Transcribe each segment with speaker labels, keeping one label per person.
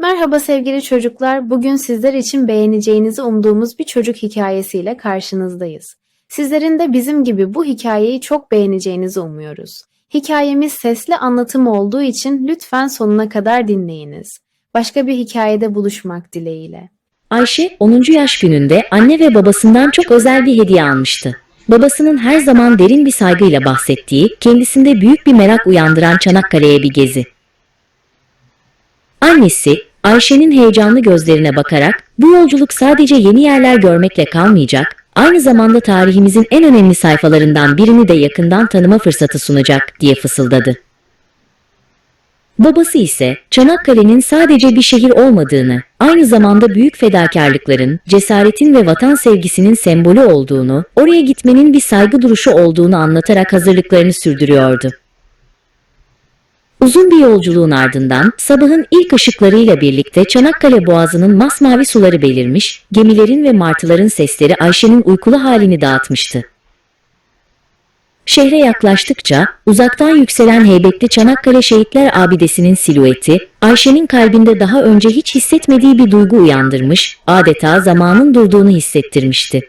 Speaker 1: Merhaba sevgili çocuklar. Bugün sizler için beğeneceğinizi umduğumuz bir çocuk hikayesiyle karşınızdayız. Sizlerin de bizim gibi bu hikayeyi çok beğeneceğinizi umuyoruz. Hikayemiz sesli anlatım olduğu için lütfen sonuna kadar dinleyiniz. Başka bir hikayede buluşmak dileğiyle.
Speaker 2: Ayşe 10. yaş gününde anne ve babasından çok özel bir hediye almıştı. Babasının her zaman derin bir saygıyla bahsettiği, kendisinde büyük bir merak uyandıran Çanakkale'ye bir gezi. Annesi, Ayşe'nin heyecanlı gözlerine bakarak, bu yolculuk sadece yeni yerler görmekle kalmayacak, aynı zamanda tarihimizin en önemli sayfalarından birini de yakından tanıma fırsatı sunacak diye fısıldadı. Babası ise Çanakkale'nin sadece bir şehir olmadığını, aynı zamanda büyük fedakarlıkların, cesaretin ve vatan sevgisinin sembolü olduğunu, oraya gitmenin bir saygı duruşu olduğunu anlatarak hazırlıklarını sürdürüyordu. Uzun bir yolculuğun ardından sabahın ilk ışıklarıyla birlikte Çanakkale Boğazı'nın masmavi suları belirmiş, gemilerin ve martıların sesleri Ayşe'nin uykulu halini dağıtmıştı. Şehre yaklaştıkça uzaktan yükselen heybetli Çanakkale Şehitler Abidesi'nin silüeti, Ayşe'nin kalbinde daha önce hiç hissetmediği bir duygu uyandırmış, adeta zamanın durduğunu hissettirmişti.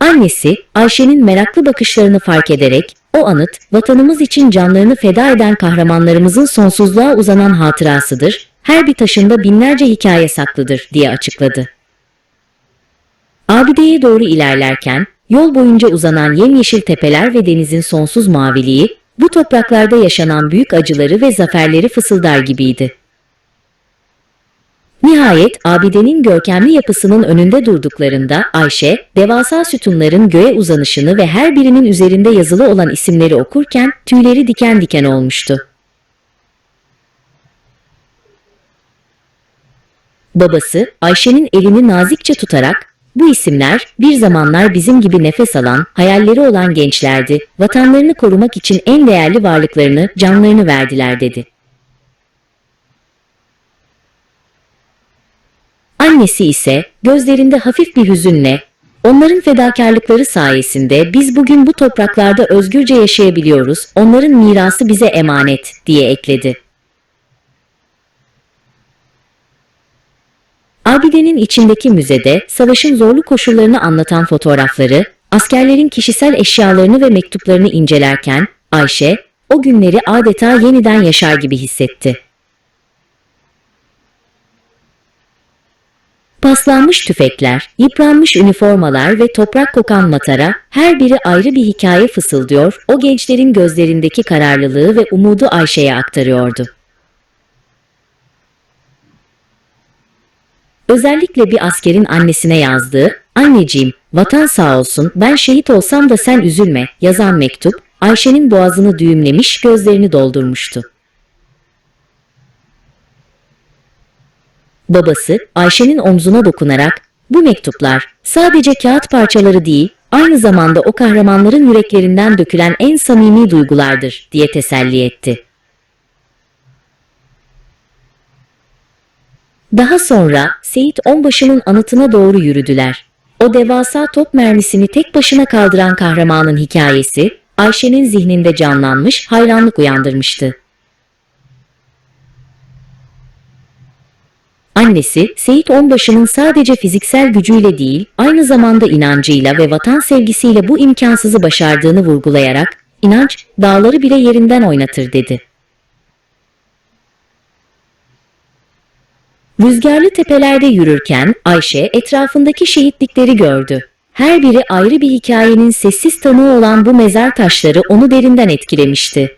Speaker 2: Annesi, Ayşe'nin meraklı bakışlarını fark ederek, o anıt, vatanımız için canlarını feda eden kahramanlarımızın sonsuzluğa uzanan hatırasıdır, her bir taşında binlerce hikaye saklıdır diye açıkladı. Abideye doğru ilerlerken, yol boyunca uzanan yemyeşil tepeler ve denizin sonsuz maviliği, bu topraklarda yaşanan büyük acıları ve zaferleri fısıldar gibiydi. Nihayet abidenin görkemli yapısının önünde durduklarında Ayşe, devasa sütunların göğe uzanışını ve her birinin üzerinde yazılı olan isimleri okurken tüyleri diken diken olmuştu. Babası, Ayşe'nin elini nazikçe tutarak, bu isimler bir zamanlar bizim gibi nefes alan, hayalleri olan gençlerdi, vatanlarını korumak için en değerli varlıklarını, canlarını verdiler dedi. Annesi ise gözlerinde hafif bir hüzünle, onların fedakarlıkları sayesinde biz bugün bu topraklarda özgürce yaşayabiliyoruz, onların mirası bize emanet diye ekledi. Abidenin içindeki müzede savaşın zorlu koşullarını anlatan fotoğrafları, askerlerin kişisel eşyalarını ve mektuplarını incelerken Ayşe, o günleri adeta yeniden yaşar gibi hissetti. Paslanmış tüfekler, yıpranmış üniformalar ve toprak kokan matara, her biri ayrı bir hikaye fısıldıyor, o gençlerin gözlerindeki kararlılığı ve umudu Ayşe'ye aktarıyordu. Özellikle bir askerin annesine yazdığı, anneciğim, vatan sağ olsun, ben şehit olsam da sen üzülme, yazan mektup, Ayşe'nin boğazını düğümlemiş, gözlerini doldurmuştu. Babası, Ayşe'nin omzuna dokunarak, bu mektuplar sadece kağıt parçaları değil, aynı zamanda o kahramanların yüreklerinden dökülen en samimi duygulardır, diye teselli etti. Daha sonra Seyit Onbaşı'nın anıtına doğru yürüdüler. O devasa top mermisini tek başına kaldıran kahramanın hikayesi, Ayşe'nin zihninde canlanmış, hayranlık uyandırmıştı. Annesi, Seyit Onbaşı'nın sadece fiziksel gücüyle değil, aynı zamanda inancıyla ve vatan sevgisiyle bu imkansızı başardığını vurgulayarak, inanç, dağları bile yerinden oynatır dedi. Rüzgarlı tepelerde yürürken Ayşe etrafındaki şehitlikleri gördü. Her biri ayrı bir hikayenin sessiz tanığı olan bu mezar taşları onu derinden etkilemişti.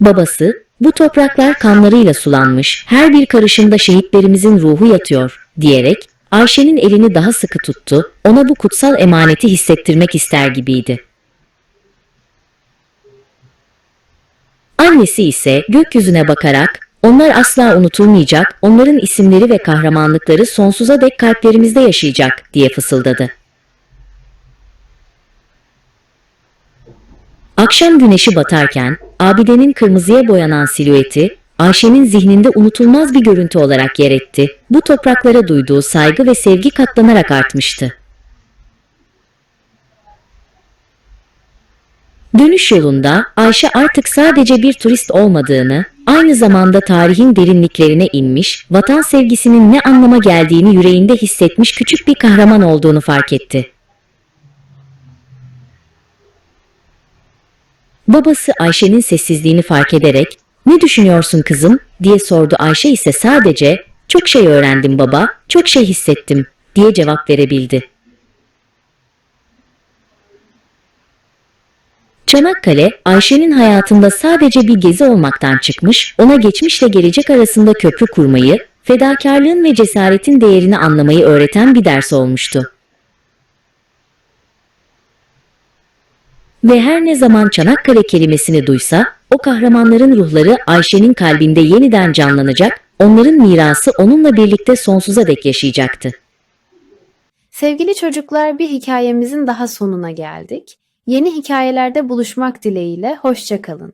Speaker 2: Babası, bu topraklar kanlarıyla sulanmış, her bir karışımda şehitlerimizin ruhu yatıyor, diyerek Ayşe'nin elini daha sıkı tuttu, ona bu kutsal emaneti hissettirmek ister gibiydi. Annesi ise gökyüzüne bakarak, onlar asla unutulmayacak, onların isimleri ve kahramanlıkları sonsuza dek kalplerimizde yaşayacak diye fısıldadı. Akşam güneşi batarken, abidenin kırmızıya boyanan silüeti, Ayşe'nin zihninde unutulmaz bir görüntü olarak yer etti. Bu topraklara duyduğu saygı ve sevgi katlanarak artmıştı. Dönüş yolunda Ayşe artık sadece bir turist olmadığını, aynı zamanda tarihin derinliklerine inmiş, vatan sevgisinin ne anlama geldiğini yüreğinde hissetmiş küçük bir kahraman olduğunu fark etti. Babası Ayşe'nin sessizliğini fark ederek, "Ne düşünüyorsun kızım?" diye sordu. Ayşe ise sadece, "Çok şey öğrendim baba, çok şey hissettim." diye cevap verebildi. Çanakkale, Ayşe'nin hayatında sadece bir gezi olmaktan çıkmış, ona geçmişle gelecek arasında köprü kurmayı, fedakarlığın ve cesaretin değerini anlamayı öğreten bir ders olmuştu. Ve her ne zaman Çanakkale kelimesini duysa, o kahramanların ruhları Ayşe'nin kalbinde yeniden canlanacak, onların mirası onunla birlikte sonsuza dek yaşayacaktı.
Speaker 1: Sevgili çocuklar bir hikayemizin daha sonuna geldik. Yeni hikayelerde buluşmak dileğiyle hoşça kalın.